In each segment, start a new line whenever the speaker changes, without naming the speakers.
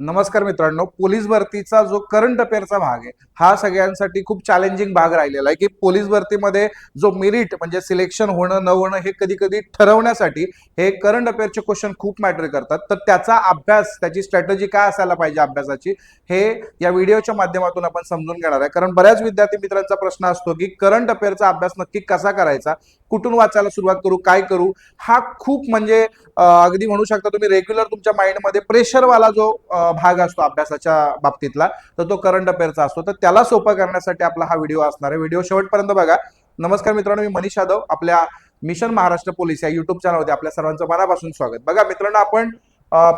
नमस्कार मित्रांनो पोलीस भरतीचा जो करंट अफेअरचा भाग आहे हा सगळ्यांसाठी खूप चॅलेंजिंग भाग राहिलेला आहे की पोलीस भरतीमध्ये जो मेरिट म्हणजे सिलेक्शन होणं न होणं हे कधी कधी ठरवण्यासाठी हे करंट अफेअरचे क्वेश्चन खूप मॅटर करतात. तर त्याचा अभ्यास त्याची स्ट्रॅटेजी काय असायला पाहिजे अभ्यासाची हे या व्हिडिओच्या माध्यमातून आपण समजून घेणार आहे. कारण बऱ्याच विद्यार्थी मित्रांचा प्रश्न असतो की करंट अफेअरचा अभ्यास नक्की कसा करायचा कुठून वाचायला सुरुवात करू काय करू हा खूप म्हणजे अगदी म्हणू शकता तुम्ही रेग्युलर तुमच्या माइंडमध्ये प्रेशरवाला जो भाग असतो अभ्यासाच्या बाबतीतला तर तो करंट अफेअरचा असतो. तर त्याला सोपं करण्यासाठी आपला हा व्हिडिओ असणार आहे. व्हिडिओ शेवटपर्यंत बघा. नमस्कार मित्रांनो मी मनीष यादव. आपल्या मिशन महाराष्ट्र पोलीस या युट्यूब चॅनलमध्ये आपल्या सर्वांचं मनापासून स्वागत. बघा मित्रांनो आपण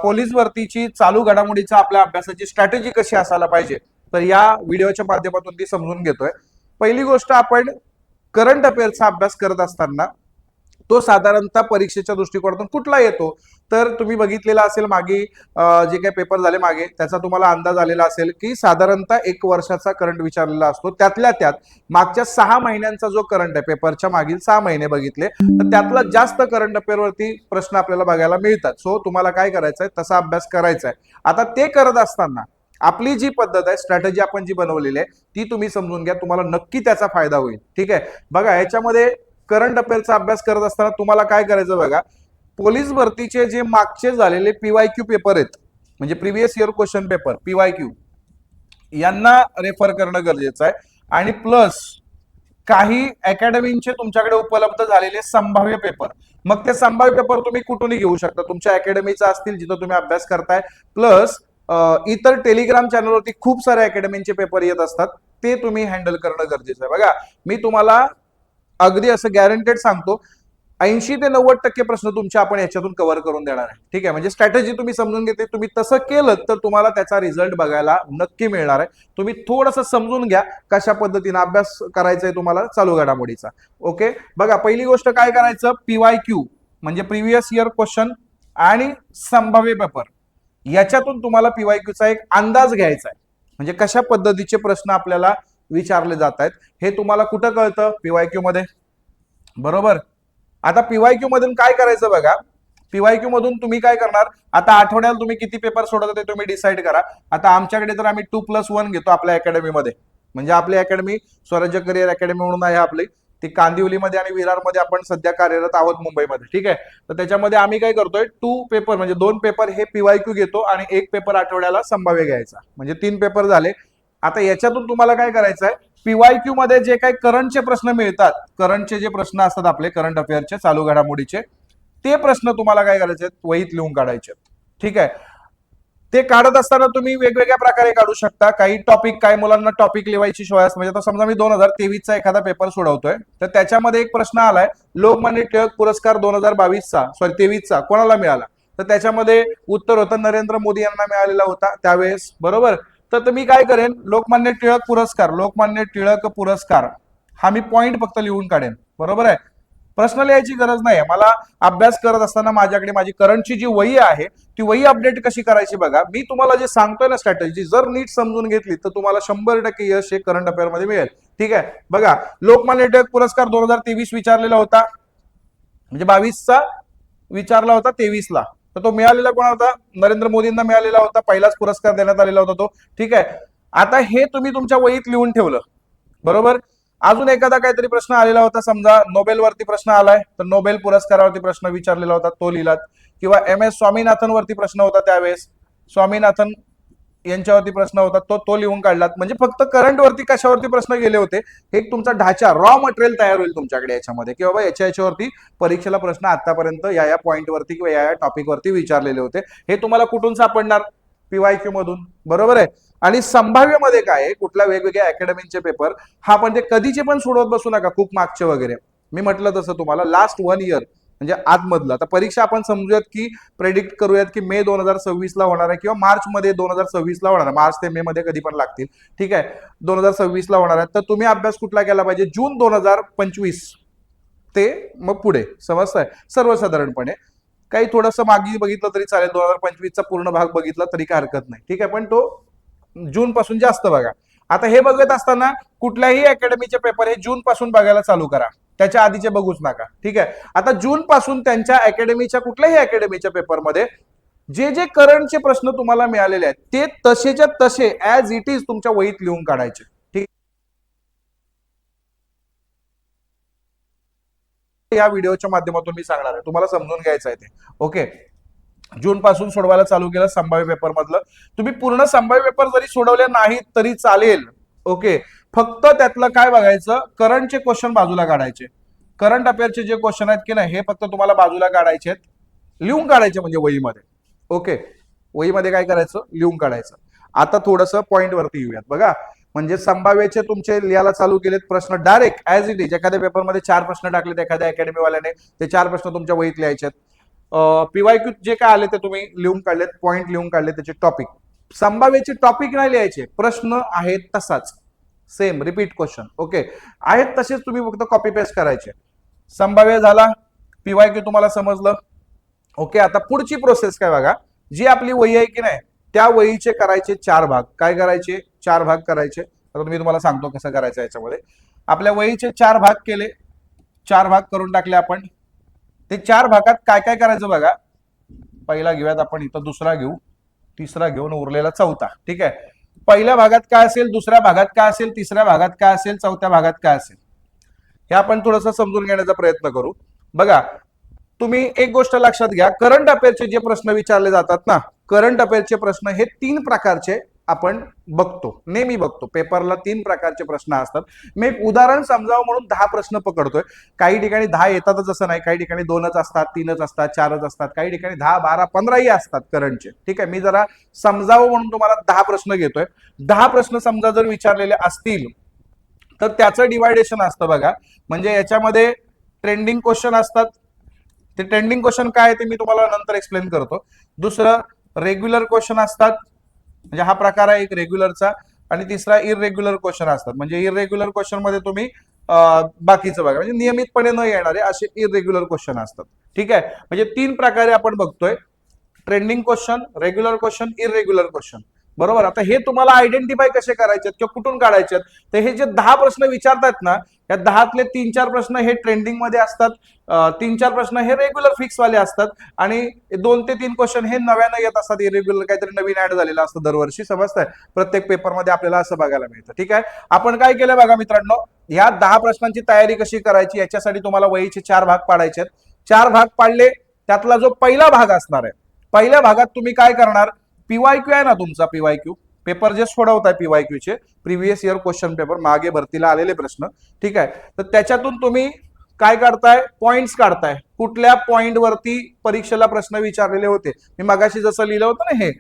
पोलीस भरतीची चालू घडामोडीचा आपल्या अभ्यासाची स्ट्रॅटेजी कशी असायला पाहिजे तर या व्हिडिओच्या माध्यमातून ती समजून घेतोय. पहिली गोष्ट आपण करंट अफेअरचा अभ्यास करत असताना तो साधारणतः परीक्षेच्या दृष्टिकोनातून कुठला येतो? तर तुम्ही बघितलेला असेल मागे जे काही पेपर झाले मागे त्याचा तुम्हाला अंदाज आलेला असेल की साधारणतः एक वर्षाचा करंट विचारलेला असतो. त्यातल्या त्यात मागच्या सहा महिन्यांचा जो करंट आहे पेपरच्या मागील सहा महिने बघितले तर त्यातला जास्त करंट अफेअरवरती प्रश्न आपल्याला बघायला मिळतात. सो तुम्हाला काय करायचं आहे तसा अभ्यास करायचा आहे आता ते करत असताना आपली जी पद्धत आहे स्ट्रॅटजी आपण जी बनवलेली आहे ती तुम्ही समजून घ्या. तुम्हाला नक्की त्याचा फायदा होईल. ठीक आहे? बघा याच्यामध्ये करंट अफेअरचा अभ्यास करत असताना तुम्हाला काय करायचं बघा? पोलीस भरतीचे जे मागचे झालेले पीवाय क्यू पेपर आहेत म्हणजे previous year question paper PY Q यांना रेफर करणं गरजेचं आहे. आणि प्लस काही अकॅडमींचे तुमच्याकडे उपलब्ध झालेले संभाव्य पेपर मग ते संभाव्य पेपर तुम्ही कुठूनही घेऊ शकता. तुमच्या अकॅडमीचा असतील जिथं तुम्ही अभ्यास करताय. प्लस इतर टेलिग्राम चॅनलवरती खूप सारे अकॅडमींचे पेपर येत असतात. ते तुम्ही हँडल करणं गरजेचं आहे. बघा मी तुम्हाला अगदी असं गॅरंटेड सांगतो ऐंशी ते नव्वद टक्के प्रश्न तुमचे आपण याच्यातून कव्हर करून देणार आहे. ठीक आहे? म्हणजे स्ट्रॅटेजी तुम्ही समजून घेते. तुम्ही तसं केलं तर तुम्हाला त्याचा रिझल्ट बघायला नक्की मिळणार आहे. तुम्ही थोडंसं समजून घ्या कशा पद्धतीने अभ्यास करायचा आहे तुम्हाला चालू घडामोडीचा. ओके? बघा पहिली गोष्ट काय करायचं? पीवाय क्यू म्हणजे प्रिव्हियस इयर क्वेश्चन आणि संभाव्य पेपर याच्यातून तुम्हाला पीवाय क्यूचा एक अंदाज घ्यायचा आहे. म्हणजे कशा पद्धतीचे प्रश्न आपल्याला विचारले जात आहेत हे तुम्हाला कुठं कळतं पीवाय क्यू मध्ये? बरोबर? आता पीवाय क्यू मधून काय करायचं बघा? पीवाय क्यू मधून तुम्ही काय करणार? आता आठवड्याला तुम्ही किती पेपर सोडत ते तुम्ही डिसाईड करा. आता आमच्याकडे तर आम्ही टू प्लस वन घेतो आपल्या अकॅडमीमध्ये म्हणजे आपली अकॅडमी स्वराज्य करिअर अकॅडमी म्हणून आहे आपली. ती कांदिवलीमध्ये आणि विरारमध्ये आपण सध्या कार्यरत आहोत मुंबईमध्ये. ठीक आहे? तर त्याच्यामध्ये आम्ही काय करतोय? टू पेपर म्हणजे दोन पेपर हे पीवायक्यू घेतो आणि एक पेपर आठवड्याला संभाव्य घ्यायचा. म्हणजे तीन पेपर झाले. आता याच्यातून तुम्हाला काय करायचं आहे पीवाय क्यू मध्ये जे काही करंटचे प्रश्न मिळतात करंटचे जे प्रश्न असतात आपले करंट अफेअरचे चालू घडामोडीचे ते प्रश्न तुम्हाला काय करायचे वहीत लिहून काढायचे ठीक आहे? ते काढत असताना तुम्ही वेगवेगळ्या प्रकारे काढू शकता. काही टॉपिक काही मुलांना टॉपिक लिवायची सोय म्हणजे आता समजा मी दोन हजार तेवीसचा एखादा पेपर सोडवतोय. तर त्याच्यामध्ये एक प्रश्न आलाय लोकमान्य टिळक पुरस्कार दोन हजार बावीसचा सॉरी तेवीसचा कोणाला मिळाला? तर त्याच्यामध्ये उत्तर होतं नरेंद्र मोदी यांना मिळालेला होता त्यावेळेस बरोबर? तर मी काय करेन? लोकमान्य टिळक पुरस्कार लोकमान्य टिळक पुरस्कार. हा मी पॉइंट फक्त लिहून काढेन. बरोबर आहे? प्रश्न लिहायची गरज नाही मला अभ्यास करत असताना माझ्याकडे माझी करंटची जी वही आहे ती वही अपडेट कशी करायची बघा. मी तुम्हाला जे सांगतोय ना स्ट्रॅटेजी जर नीट समजून घेतली तर तुम्हाला शंभर टक्के यश हे करंट अफेअरमध्ये मिळेल. ठीक आहे? बघा लोकमान्य टिळक पुरस्कार दोन हजार तेवीस विचारलेला होता. म्हणजे बावीसचा विचारला होता तेवीसला. तर तो मिळालेला कोणा होता? नरेंद्र मोदींना मिळालेला होता. पहिलाच पुरस्कार देण्यात आलेला होता तो. ठीक आहे. आता हे तुम्ही तुमच्या वहीत लिहून ठेवलं. बरोबर? अजून एखादा काहीतरी प्रश्न आलेला होता समजा नोबेलवरती प्रश्न आलाय तर नोबेल पुरस्कारावरती प्रश्न विचारलेला होता तो लिहिलात. किंवा एम एस स्वामीनाथन वरती प्रश्न होता त्यावेळेस. स्वामीनाथन यांच्यावरती प्रश्न होता तो तो लिहून काढलात. म्हणजे फक्त करंट वरती कशावरती प्रश्न गेले होते हे एक तुमचा ढाचा रॉ मटेरियल तयार होईल तुमच्याकडे याच्यामध्ये. की बाबा याच्या याच्यावरती परीक्षेला प्रश्न आतापर्यंत या या पॉईंट वरती किंवा या या टॉपिक वरती विचारलेले होते. हे तुम्हाला कुठून सापडणार? पीवायक्यू मधून. बरोबर आहे? आणि संभाव्यमध्ये काय आहे? कुठल्या वेगवेगळ्या अकॅडमीचे पेपर हा पण ते कधीचे पण सोडवत बसू नका खूप मागचे वगैरे. मी म्हटलं तसं तुम्हाला लास्ट वन इयर म्हणजे आतमधलं. आता परीक्षा आपण समजूयात की प्रेडिक्ट करूयात की मे दोन हजार सव्वीस ला होणार आहे किंवा मार्च मध्ये दोन हजार सव्वीस ला होणार आहे. मार्च ते मे मध्ये कधी पण लागतील. ठीक आहे? दोन हजार सव्वीस ला होणार आहे तर तुम्ही अभ्यास कुठला केला पाहिजे? जून दोन हजार पंचवीस. ते मग पुढे. समजतंय? सर्वसाधारणपणे. काही थोडंसं मागे बघितलं तरी चालेल. दोन हजार पंचवीसचा पूर्ण भाग बघितला तरी काय हरकत नाही. ठीक आहे? पण तो जून पासून जास्त बघा. आता हे बघत असताना कुठल्याही अकॅडमीचे पेपर हे जून पासून बघायला चालू करा. त्याच्या आधीचे बघूच नका. ठीक आहे? आता जून पासून त्यांच्या अकॅडमीच्या कुठल्याही अकॅडमीच्या पेपरमध्ये जे जे करंटचे प्रश्न तुम्हाला मिळालेले आहेत ते तसेच्या तसे ऍज इट इज तुमच्या वहीत लिहून काढायचे. ठीक या व्हिडिओच्या माध्यमातून मी सांगणार आहे. तुम्हाला समजून घ्यायचं आहे ते. ओके? जून पासून सोडवायला चालू केलं संभाव्य पेपर मधलं. तुम्ही पूर्ण संभाव्य पेपर जरी सोडवले नाहीत तरी चालेल. ओके? फक्त त्यातलं काय बघायचं? करंटचे क्वेश्चन बाजूला काढायचे. करंट अफेअरचे जे क्वेश्चन आहेत की नाही हे फक्त तुम्हाला बाजूला काढायचे आहेत. लिहून काढायचे म्हणजे वहीमध्ये. ओके वहीमध्ये काय करायचं? लिहून काढायचं. आता थोडस पॉइंट वरती येऊयात. बघा. म्हणजे संभाव्याचे तुमचे लिहायला चालू केलेत प्रश्न डायरेक्ट ऍज इट इज एखाद्या पेपरमध्ये चार प्रश्न टाकलेत एखाद्या अकॅडमीवाल्याने ते चार प्रश्न तुमच्या वहीत लिहायचे पीवाय क्यू जे काय आले ते तुम्ही लिहून काढलेत पॉईंट लिहून काढले त्याचे टॉपिक संभाव्याचे टॉपिक नाही लिहायचे. प्रश्न आहेत तसाच. Same repeat question. ओके? आहेत तसेच तुम्ही फक्त कॉपी पेस्ट करायचे. संभाव्य झाला. पीवाय क्यू तुम्हाला समजलं. ओके? आता पुढची प्रोसेस काय बघा. जी आपली वही आहे की नाही त्या वहीचे करायचे चार भाग. काय करायचे? चार भाग करायचे. आता मी तुम्हाला सांगतो कसं करायचं याच्यामध्ये. आपल्या वहीचे चार भाग केले. चार भाग करून टाकले आपण. ते चार भागात काय काय करायचं बघा. पहिला घेऊयात आपण इथं दुसरा घेऊ. तिसरा घेऊन उरलेला चौथा. ठीक आहे? पहिल्या भागात काय असेल दुसऱ्या भागात काय असेल तिसऱ्या भागात काय असेल चौथ्या भागात काय असेल? हे आपण थोडस समजून घेण्याचा प्रयत्न करू. बघा तुम्ही एक गोष्ट लक्षात घ्या. करंट अफेअरचे जे प्रश्न विचारले जातात ना करंट अफेअरचे प्रश्न हे तीन प्रकारचे आपण बघतो. नेहमी बघतो. पेपरला तीन प्रकारचे प्रश्न असतात. मी एक उदाहरण समजावं म्हणून दहा प्रश्न पकडतोय. काही ठिकाणी दहा येतातच असं नाही. काही ठिकाणी दोनच असतात तीनच असतात चारच असतात. काही ठिकाणी दहा बारा पंधराही असतात करंटचे. ठीक आहे? मी जरा समजावं म्हणून तुम्हाला दहा प्रश्न घेतोय. दहा प्रश्न समजा जर विचारलेले असतील तर त्याचं डिवायडेशन असतं बघा. म्हणजे याच्यामध्ये ट्रेंडिंग क्वेश्चन असतात. ते ट्रेंडिंग क्वेश्चन काय आहे ते मी तुम्हाला नंतर एक्सप्लेन करतो. दुसरं रेग्युलर क्वेश्चन असतात. म्हणजे हा प्रकार आहे एक रेग्युलरचा आणि तिसरा इरेग्युलर क्वेश्चन असतात. म्हणजे इरेग्युलर क्वेश्चनमध्ये तुम्ही बाकीचं बघा. म्हणजे नियमितपणे न येणारे असे इरेग्युलर क्वेश्चन असतात. ठीक आहे? म्हणजे तीन प्रकारे आपण बघतोय. Trending question regular question irregular question बरोबर? आता हे तुम्हाला आयडेंटिफाय कसे करायचे आहेत किंवा कुठून काढायचे आहेत तर हे जे दहा प्रश्न विचारतात ना या दहातले तीन चार प्रश्न हे ट्रेंडिंगमध्ये असतात. तीन चार प्रश्न हे रेग्युलर फिक्स वाले असतात. आणि दोन ते तीन क्वेश्चन हे नव्यानं येत असतात. इरेग्युलर काहीतरी नवीन ऍड झालेलं असतं दरवर्षी. समजतंय? प्रत्येक पेपरमध्ये आपल्याला असं बघायला मिळतं. ठीक आहे? आपण काय केलं बघा मित्रांनो? ह्या दहा प्रश्नांची तयारी कशी करायची? याच्यासाठी तुम्हाला वहीचे चार भाग पाडायचे आहेत चार भाग पाडले त्यातला जो पहिला भाग असणार आहे पहिल्या भागात तुम्ही काय करणार? पीवाय क्यू आहे ना तुमचा पीवाय क्यू पेपर जे सोडवताय पीवाय क्यू चे प्रिव्हियस इयर क्वेश्चन पेपर मागे भरतीला आलेले प्रश्न. ठीक आहे? तर त्याच्यातून तुम्ही काय काढताय? पॉइंट्स काढताय. कुठल्या पॉइंट वरती परीक्षेला प्रश्न विचारलेले होते? मी मगाशी जसं लिहिलं होतं ना हे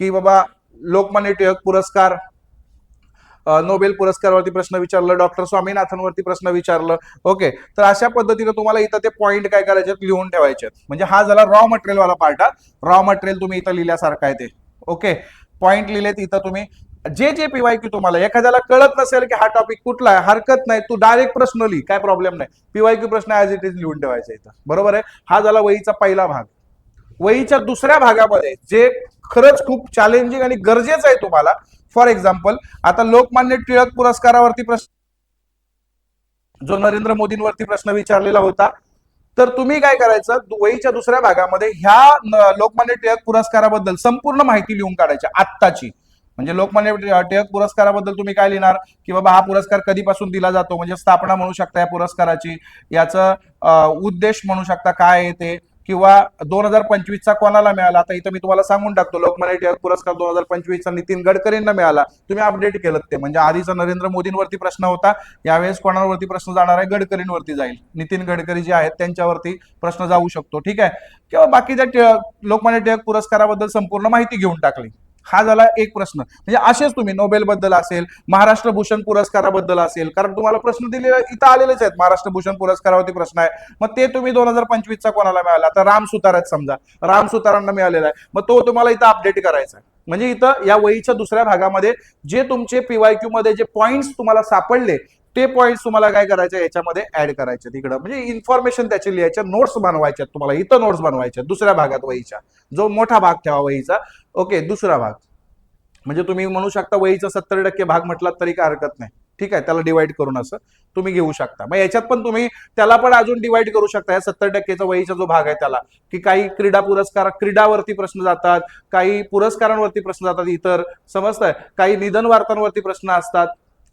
की बाबा लोकमान्य टिळक पुरस्कार नोबेल पुरस्कारावरती प्रश्न विचारलं डॉक्टर स्वामीनाथनवरती प्रश्न विचारलं. ओके. तर अशा पद्धतीने तुम्हाला इथं ते पॉइंट काय करायचे आहेत, लिहून ठेवायचे म्हणजे हा झाला रॉ मटेरियल वाला पार्ट रॉ मटेरियल तुम्ही इथं लिहिल्यासारखं आहे ते. ओके पॉइंट लिहिलेत इथं तुम्ही. जे जे पीवाय क्यू तुम्हाला एखाद्याला कळत नसेल की हा टॉपिक कुठला आहे हरकत नाही तू डायरेक्ट प्रश्न लिही काय प्रॉब्लेम नाही. पीवाय क्यू प्रश्न ॲज इट इज लिहून ठेवायचा इथं. बरोबर आहे? हा झाला वहीचा पहिला भाग. वहीच्या दुसऱ्या भागामध्ये जे खरंच खूप चॅलेंजिंग आणि गरजेचं आहे तुम्हाला फॉर एक्झाम्पल आता लोकमान्य टिळक पुरस्कारावरती प्रश्न जो नरेंद्र मोदींवरती प्रश्न विचारलेला होता तर तुम्ही काय करायचं? दुबईच्या दुसऱ्या भागामध्ये ह्या लोकमान्य टिळक पुरस्काराबद्दल संपूर्ण माहिती लिहून काढायची आत्ताची. म्हणजे लोकमान्य टिळक पुरस्काराबद्दल तुम्ही काय लिहिणार? की बाबा हा पुरस्कार कधीपासून दिला जातो? म्हणजे स्थापना म्हणू शकता या पुरस्काराची. याचं उद्देश म्हणू शकता काय आहे ते? किंवा दोन हजार पंचवीसचा कोणाला मिळाला? आता इथं मी तुम्हाला सांगून टाकतो लोकमान्य टिळक पुरस्कार दोन हजार पंचवीसचा नितीन गडकरींना मिळाला. तुम्ही अपडेट केलं ते. म्हणजे आधीचा नरेंद्र मोदींवरती प्रश्न होता यावेळेस कोणावरती प्रश्न जाणार आहे गडकरींवरती जाईल. नितीन गडकरी जे आहेत त्यांच्यावरती प्रश्न जाऊ शकतो. ठीक आहे? किंवा बाकीच्या टिळक- लोकमान्य टिळक पुरस्काराबद्दल संपूर्ण माहिती घेऊन टाकली. हा झाला एक प्रश्न. म्हणजे असेच तुम्ही नोबेल बद्दल असेल महाराष्ट्र भूषण पुरस्काराबद्दल असेल कारण तुम्हाला प्रश्न दिलेले इथं आलेलेच आहेत. महाराष्ट्र भूषण पुरस्कारावरती प्रश्न आहे. मग ते तुम्ही दोन हजार पंचवीसचा कोणाला मिळाला? आता राम सुतार आहेत समजा. राम सुतारांना मिळालेला आहे. मग तो तुम्हाला इथं अपडेट करायचा आहे. म्हणजे इथं या वहीच्या दुसऱ्या भागामध्ये जे तुमचे पीवायक्यू मध्ये जे पॉइंट्स तुम्हाला सापडले ते पॉईंट तुम्हाला काय करायचे याच्यामध्ये ऍड करायचे तिकडं. म्हणजे इन्फॉर्मेशन त्याची लिहायच्या नोट्स बनवायच्या तुम्हाला. इथं नोट्स बनवायच्या दुसऱ्या भागात वहीच्या. जो मोठा भाग ठेवा वहीचा. ओके दुसरा भाग. म्हणजे तुम्ही म्हणू शकता वहीचा सत्तर टक्के भाग म्हटलात तरी काय हरकत नाही. ठीक आहे त्याला डिवाइड करून असं तुम्ही घेऊ शकता. मग याच्यात पण तुम्ही त्याला पण अजून डिवाइड करू शकता. या सत्तर टक्केचा वहीचा जो भाग आहे त्याला. की काही क्रीडा पुरस्कार क्रीडावरती प्रश्न जातात काही पुरस्कारांवरती प्रश्न जातात इतर. समजताय? काही निधन वार्तांवरती प्रश्न असतात.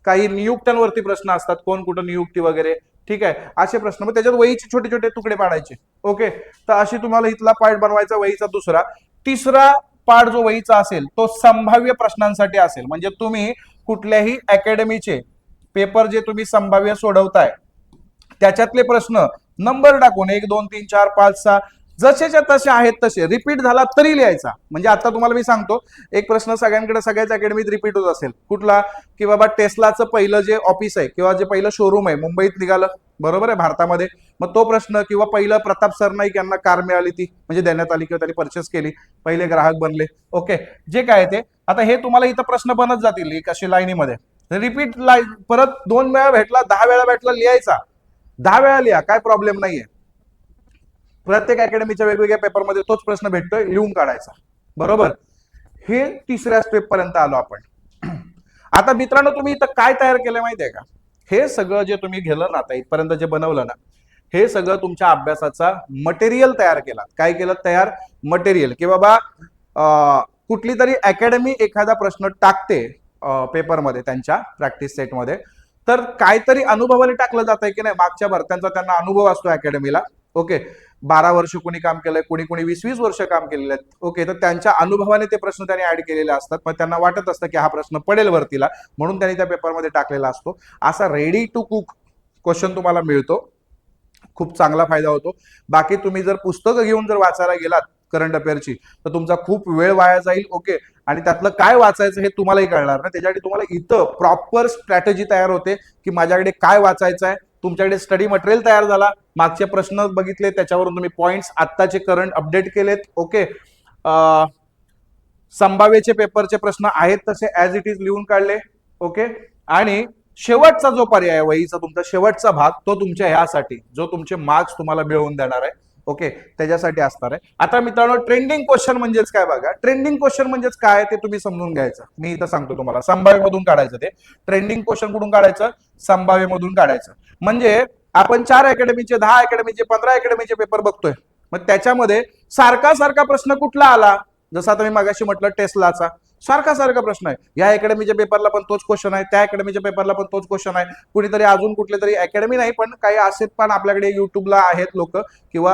काही नियुक्त्यांवरती प्रश्न असतात कोण कुठं नियुक्ती वगैरे ठीक आहे? असे प्रश्न. मग त्याच्यात वहीचे छोटे छोटे तुकडे पाडायचे. ओके? तर अशी तुम्हाला इथला पार्ट बनवायचा वहीचा दुसरा. तिसरा पार्ट जो वहीचा असेल तो संभाव्य प्रश्नांसाठी असेल. म्हणजे तुम्ही कुठल्याही अकॅडमीचे पेपर जे तुम्ही संभाव्य सोडवताय त्याच्यातले प्रश्न नंबर टाकून एक दोन तीन चार पाच सहा जसेच्या तसे आहेत तसे. रिपीट झाला तरी लिहायचा. म्हणजे आता तुम्हाला मी सांगतो एक प्रश्न सगळ्यांकडे सगळ्याच अकॅडमीत रिपीट होत असेल. कुठला? की बाबा टेस्लाचं पहिलं जे ऑफिस आहे किंवा जे पहिलं शोरूम आहे मुंबईत निघालं. बरोबर आहे भारतामध्ये. मग तो प्रश्न किंवा पहिलं प्रताप सरनाईक यांना कार मिळाली ती म्हणजे देण्यात आली किंवा त्यांनी परचेस केली. पहिले ग्राहक बनले. ओके जे काय आहे ते. आता हे तुम्हाला इथं प्रश्न बनत जातील एक अशी लाईनीमध्ये. रिपीट लाईन परत दोन वेळा भेटला दहा वेळा भेटला लिहायचा. दहा वेळा लिहा काय प्रॉब्लेम नाहीये. प्रत्येक अकॅडमीच्या वेगवेगळ्या पेपरमध्ये तोच प्रश्न भेटतोय लिहून काढायचा. बरोबर? हे तिसऱ्या स्टेप पर्यंत आलो आपण. आता मित्रांनो तुम्ही इथं काय तयार केलं माहितीये का? हे सगळं जे तुम्ही गेलं ना आता इथपर्यंत जे बनवलं ना हे सगळं तुमच्या अभ्यासाचा मटेरियल तयार केला. काय केलं? तयार मटेरियल की बाबा कुठली तरी अकॅडमी एखादा प्रश्न टाकते पेपरमध्ये त्यांच्या प्रॅक्टिस सेटमध्ये तर काहीतरी अनुभवाने टाकलं जात आहे की नाही? मागच्या भरत्यांचा त्यांना अनुभव असतो अकॅडमीला ओके? बारा वर्ष कोणी काम केलंय कोणी कोणी वीस वीस वर्ष काम केलेले आहेत. ओके तर त्यांच्या अनुभवाने ते प्रश्न त्यांनी ऍड केलेले असतात. मग त्यांना वाटत असतं की हा प्रश्न पडेल वरतीला म्हणून त्यांनी त्या पेपरमध्ये टाकलेला असतो. असा रेडी टू कुक क्वेश्चन तुम्हाला मिळतो. खूप चांगला फायदा होतो. बाकी तुम्ही जर पुस्तकं घेऊन जर वाचायला गेलात करंट अफेअरची तर तुमचा खूप वेळ वाया जाईल. ओके आणि त्यातलं काय वाचायचं हे तुम्हालाही कळणार ना. त्याच्यासाठी तुम्हाला इथं प्रॉपर स्ट्रॅटेजी तयार होते की माझ्याकडे काय वाचायचं आहे तुमच्याकडे स्टडी मटेरियल तयार झाला. मागचे प्रश्न बघितले त्याच्यावरून तुम्ही पॉईंट्स आत्ताचे करंट अपडेट केलेत. ओके संभाव्यचे पेपरचे प्रश्न आहेत तसे ऍज इट इज लिहून काढले. ओके आणि शेवटचा जो पर्याय वहीचा तुमचा शेवटचा भाग तो तुमच्या ह्यासाठी जो तुमचे मार्क्स तुम्हाला मिळवून देणार आहे. ओके त्याच्यासाठी असणार आहे. आता मित्रांनो ट्रेंडिंग क्वेश्चन म्हणजेच काय बघा? ट्रेंडिंग क्वेश्चन म्हणजेच काय ते तुम्ही समजून घ्यायचं. मी इथं सांगतो तुम्हाला. संभाव्यमधून काढायचं ते. ट्रेंडिंग क्वेश्चन कुठून काढायचं? संभाव्यमधून काढायचं. म्हणजे आपण चार अकॅडमीचे दहा अकॅडमीचे पंधरा अकॅडमीचे पेपर बघतोय. मग त्याच्यामध्ये सारखा सारखा प्रश्न कुठला आला? जसं आता मी मागाशी म्हटलं टेस्लाचा सारखा सारखा प्रश्न आहे. या अकॅडमीच्या पेपरला पण तोच क्वेश्चन आहे त्या अकॅडमीच्या पेपरला पण तोच क्वेश्चन आहे. कुणीतरी अजून कुठले तरी अकॅडमी नाही पण काही असे पण आपल्याकडे युट्यूबला आहेत लोक किंवा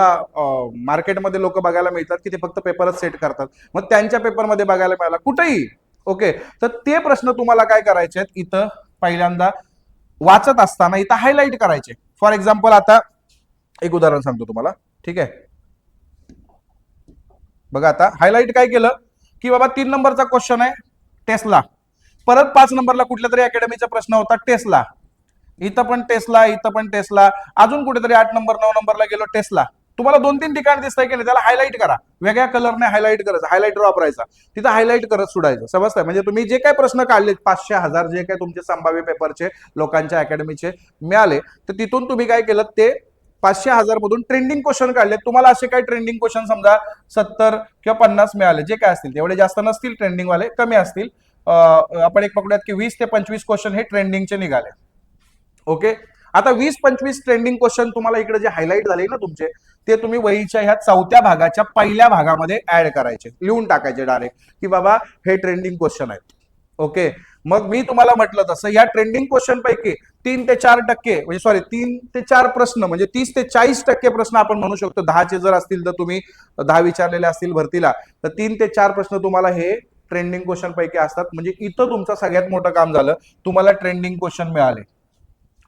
मार्केटमध्ये लोक बघायला मिळतात की ते फक्त पेपरच सेट करतात. मग त्यांच्या पेपरमध्ये बघायला मिळाला. कुठेही. ओके. तर ते प्रश्न तुम्हाला काय करायचे आहेत? इथं पहिल्यांदा वाचत असताना इथं हायलाईट करायचे. फॉर एक्झाम्पल आता एक उदाहरण सांगतो तुम्हाला. ठीक आहे? बघा आता हायलाईट काय केलं? की बाबा तीन नंबरचा क्वेश्चन आहे टेस्ला परत पाच नंबरला कुठल्या तरी अकॅडमीचा प्रश्न होता टेस्ला इथं पण टेस्ला इथं पण टेस्ला अजून कुठेतरी आठ नंबर नऊ नंबरला गेलो टेस्ला तुम्हाला दोन तीन ठिकाण दिसतंय की नाही त्याला हायलाईट करा. वेगळ्या कलरने हायलाईट करायचं हायलाइटर वापरायचा. तिथं हायलाईट करत सोडायचं समजतंय? म्हणजे तुम्ही जे काही प्रश्न काढलेत पाचशे हजार जे काही तुमचे संभाव्य पेपरचे लोकांच्या अकॅडमीचे मिळाले तर तिथून तुम्ही काय केलं ते पाचशे हजार मधून ट्रेंडिंग क्वेश्चन काढले. तुम्हाला असे काही ट्रेंडिंग क्वेश्चन समजा सत्तर किंवा पन्नास मिळाले जे काय असतील तेवढे जास्त नसतील ट्रेंडिंग वाले कमी असतील. आपण एक पकडूयात की वीस ते पंचवीस क्वेश्चन हे ट्रेंडिंगचे निघाले. ओके? आता वीस पंचवीस ट्रेंडिंग क्वेश्चन तुम्हाला इकडे जे हायलाईट झाले ना तुमचे ते तुम्ही वहीच्या ह्या चौथ्या भागाच्या पहिल्या भागामध्ये ऍड करायचे. लिहून टाकायचे डायरेक्ट की बाबा हे ट्रेंडिंग क्वेश्चन आहेत. ओके? मग मी तुम्हाला म्हटलं तसं या ट्रेंडिंग क्वेश्चन पैकी तीन ते चार टक्के म्हणजे सॉरी तीन ते चार प्रश्न म्हणजे तीस ते चाळीस टक्के प्रश्न आपण म्हणू शकतो. दहाचे जर असतील तर तुम्ही दहा विचारलेले असतील भरतीला तर तीन ते चार प्रश्न तुम्हाला हे ट्रेंडिंग क्वेश्चन पैकी असतात. म्हणजे इथं तुमचं सगळ्यात मोठं काम झालं तुम्हाला ट्रेंडिंग क्वेश्चन मिळाले.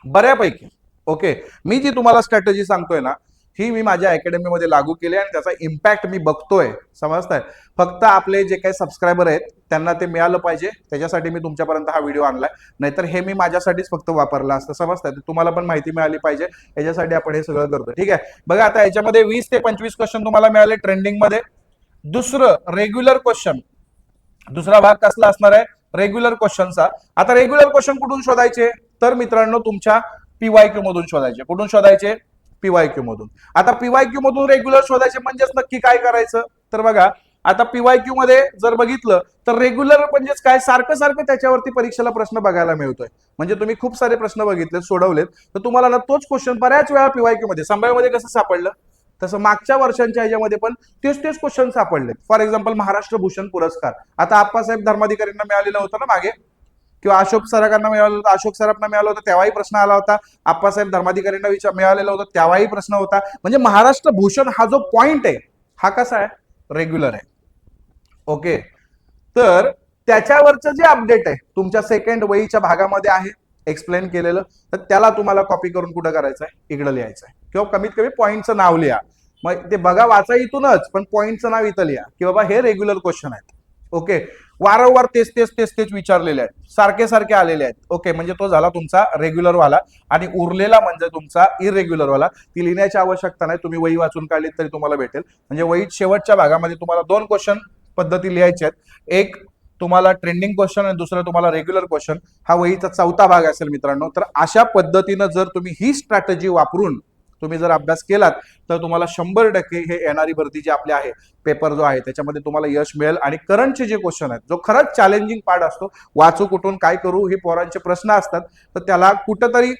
बऱ्यापैकी. ओके? मी जी तुम्हाला स्ट्रॅटेजी सांगतोय ना ही मी माझ्या अकॅडमीमध्ये लागू केली आणि त्याचा इम्पॅक्ट मी बघतोय. समजताय? फक्त आपले जे काही सबस्क्रायबर आहेत त्यांना ते मिळालं पाहिजे. त्याच्यासाठी मी तुमच्यापर्यंत हा व्हिडिओ आणलाय. नाहीतर हे मी माझ्यासाठीच फक्त वापरला असतं. समजताय? तर तुम्हाला पण माहिती मिळाली पाहिजे. याच्यासाठी आपण हे सगळं करतो ठीक आहे? बघा आता याच्यामध्ये वीस ते पंचवीस क्वेश्चन तुम्हाला मिळाले ट्रेंडिंगमध्ये. दुसरं रेग्युलर क्वेश्चन दुसरा भाग कसला असणार आहे? रेग्युलर क्वेश्चनचा आता रेग्युलर क्वेश्चन कुठून शोधायचे? तर मित्रांनो तुमच्या पीवायक्यू मधून शोधायचे. कुठून शोधायचे? पीवायक्यू मधून. आता पीवायक्यू मधून रेग्युलर शोधायचे म्हणजेच नक्की काय करायचं? तर बघा आता पीवायक्यू मध्ये जर बघितलं तर रेग्युलर म्हणजेच काय? सारखं सारखं त्याच्यावरती परीक्षेला प्रश्न बघायला मिळतोय. म्हणजे तुम्ही खूप सारे प्रश्न बघितले सोडवलेत. तर तुम्हाला ना तोच क्वेश्चन बऱ्याच वेळा पीवाय क्यू मध्ये संभाव्यमध्ये कसं सापडलं? तसं मागच्या वर्षांच्या ह्याच्यामध्ये पण तेच तेच क्वेश्चन सापडले फॉर एक्झाम्पल महाराष्ट्र भूषण पुरस्कार. आता आप्पासाहेब धर्माधिकारींना मिळालेलं होतं ना मागे? किंवा अशोक सराकांना मिळालं होतं अशोक सराफना मिळालं होतं तेव्हाही प्रश्न आला होता. आप्पासाहेब धर्माधिकारींना विचार मिळालेला होता तेव्हाही प्रश्न होता. म्हणजे महाराष्ट्र भूषण हा जो पॉइंट आहे हा कसा आहे? रेग्युलर आहे. ओके तर त्याच्यावरचं जे अपडेट आहे तुमच्या सेकंड वहीच्या भागामध्ये आहे एक्सप्लेन केलेलं तर त्याला तुम्हाला कॉपी करून कुठं करायचं आहे इकडं लिहायचं आहे किंवा कमीत कमी पॉईंटचं नाव लिहा. मग ते बघा वाचा इथूनच पण पॉईंटचं नाव इथं लिहा. की बाबा हे रेग्युलर क्वेश्चन आहेत. ओके वारंवार तेच तेच तेच तेच विचारलेले आहेत. सारखे सारखे आलेले आहेत. ओके म्हणजे तो झाला तुमचा रेग्युलर वाला आणि उरलेला म्हणजे तुमचा इरेग्युलर वाला. ती लिहिण्याची आवश्यकता नाही. तुम्ही वही वाचून काढलीत तरी तुम्हाला भेटेल. म्हणजे वहीत शेवटच्या भागामध्ये तुम्हाला दोन क्वेश्चन पद्धती लिहायच्या आहेत. एक तुम्हाला ट्रेंडिंग क्वेश्चन आणि दुसरं तुम्हाला रेग्युलर क्वेश्चन हा वहीचा चौथा भाग असेल मित्रांनो. तर अशा पद्धतीनं जर तुम्ही ही स्ट्रॅटेजी वापरून तुम्ही जर अभ्यास केलात तर तुम्हाला शंभर टक्के हे येणारी भरती जी आपली आहे पेपर जो आहे त्याच्यामध्ये तुम्हाला यश मिळेल. आणि करंटचे जे क्वेश्चन आहेत जो खरंच चॅलेंजिंग पार्ट असतो वाचू कुठून काय करू हे पोरांचे प्रश्न असतात तर त्याला कुठंतरी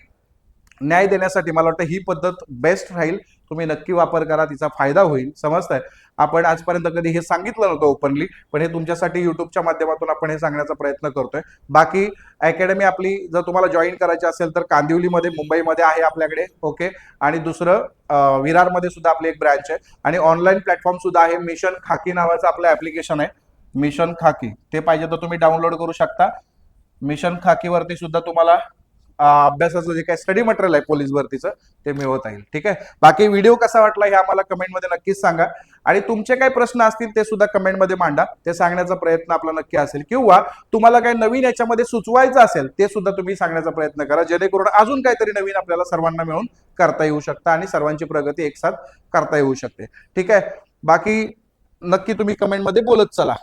न्याय देण्यासाठी मला वाटतं ही पद्धत बेस्ट राहील. तुम्ही नक्की वापर करा तिचा फायदा होईल. समजताय? आपण आजपर्यंत कधी हे सांगितलं नव्हतं ओपनली पण हे तुमच्यासाठी युट्यूबच्या माध्यमातून आपण हे सांगण्याचा प्रयत्न करतोय. बाकी अकॅडमी आपली जर तुम्हाला जॉईन करायची असेल तर कांदिवलीमध्ये मुंबईमध्ये आहे आपल्याकडे ओके आणि दुसरं विरारमध्ये सुद्धा आपली एक ब्रँच आहे. आणि ऑनलाईन प्लॅटफॉर्म सुद्धा आहे मिशन खाकी नावाचं आपलं ऍप्लिकेशन आहे. मिशन खाकी ते पाहिजे तर तुम्ही डाउनलोड करू शकता. मिशन खाकीवरती सुद्धा तुम्हाला अभ्यासाचं जे काही स्टडी मटेरियल आहे पोलीस भरतीचं ते मिळवता येईल. ठीक आहे? बाकी व्हिडिओ कसा वाटला हे आम्हाला कमेंटमध्ये नक्कीच सांगा. आणि तुमचे काही प्रश्न असतील ते सुद्धा कमेंटमध्ये मांडा. ते सांगण्याचा प्रयत्न आपला नक्की असेल. किंवा तुम्हाला काही नवीन याच्यामध्ये सुचवायचं असेल ते सुद्धा तुम्ही सांगण्याचा प्रयत्न करा. जेणेकरून अजून काहीतरी नवीन आपल्याला सर्वांना मिळून करता येऊ शकतं आणि सर्वांची प्रगती एकसाथ करता येऊ शकते. ठीक आहे? बाकी नक्की तुम्ही कमेंटमध्ये बोलत चला.